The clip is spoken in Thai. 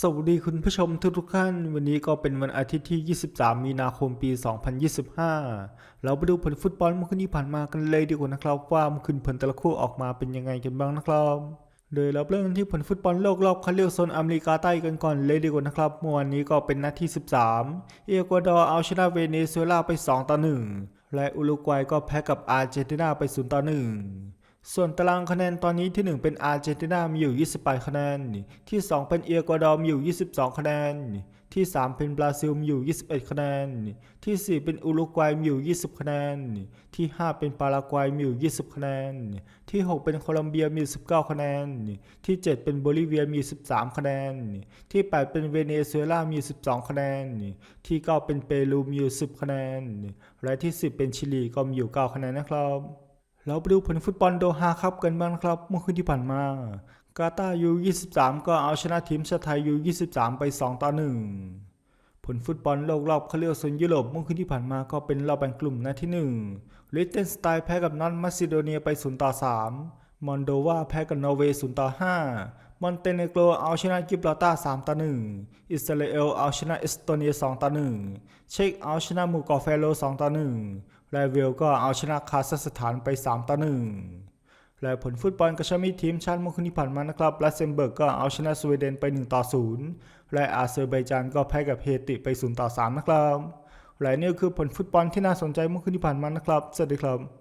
สวัสดีคุณผู้ชมทุกท่าน วันนี้ก็เป็นวันอาทิตย์ที่ 23 มีนาคมปี 2025 เราไปดูผลฟุตบอลเมื่อคืนที่ผ่านมากันเลยดีกว่านะครับ ว่าเมื่อคืนผลแต่ละคู่ออกมาเป็นยังไงกันบ้างนะครับ โดยเราเริ่มกันที่ผลฟุตบอลโลกรอบคัดเลือกโซนอเมริกาใต้กันก่อนเลยดีกว่านะครับเมื่อวานนี้ก็เป็นนัดที่ 13 เอกวาดอร์เอาชนะเวเนซุเอลาไป 2 ต่อ 1 และอุรุกวัยก็แพ้กับอาร์เจนตินาไป 0 ต่อ 1 ส่วนตารางคะแนนตอนนี้ที่ 1 เป็นอาร์เจนตินามีอยู่ 28 คะแนน ที่ 2 เป็นเอกวาดอร์มีอยู่ 22 คะแนน ที่ 3 เป็นบราซิลมีอยู่ 21 คะแนน ที่ 4 เป็นอุรุกวัยมีอยู่ 20 คะแนน ที่ 5 เป็นปารากวัยมีอยู่ 20 คะแนน ที่ 6 เป็นโคลัมเบียมีอยู่19 คะแนน ที่ 7 เป็นโบลิเวียมี 13 คะแนน ที่ 8 เป็นเวเนซุเอลามี 12 คะแนน ที่ 9 เป็นเปรูมีอยู่ 10 คะแนน และที่ 10 เป็นชิลีก็มีอยู่ 9 คะแนนนะครับ เราไปดูผลฟุตบอลโดฮาครับกันบ้างครับ เมื่อคืนที่ผ่านมากาตาร์ยู23 ก็เอาชนะทีมชาติไทยยู23 ไป 2 ต่อ 1 ผลฟุตบอลโลกรอบคัดเลือกโซนยุโรปเมื่อคืนที่ผ่านมาก็เป็นรอบแบ่งกลุ่มนัดที่1ลิเทนสไตน์แพ้กับนอตมาซิโดเนียไป 0 ต่อ 3 มอนโดวาแพ้กับนอร์เวย์ 0 ต่อ 5 มอนเตเนโกรเอาชนะกิบราตา3 ต่อ 1 อิสราเอลเอาชนะเอสโตเนีย 2 ต่อ 1 เช็กเอาชนะมูกาะเฟโร2ต่อ 1 และเวลก็เอาชนะคาซัคสถานไป 3 ต่อ 1 และผลฟุตบอลกระชมิทีมชาติเมื่อคืนที่ผ่านมานะครับและเซมเบิร์กก็เอาชนะสวีเดนไป 1 ต่อ 0 และอาเซอร์ไบจานก็แพ้กับเฮติไป 0 ต่อ 3 นะครับ และนี่คือผลฟุตบอลที่น่าสนใจเมื่อคืนที่ผ่านมานะครับ สวัสดีครับ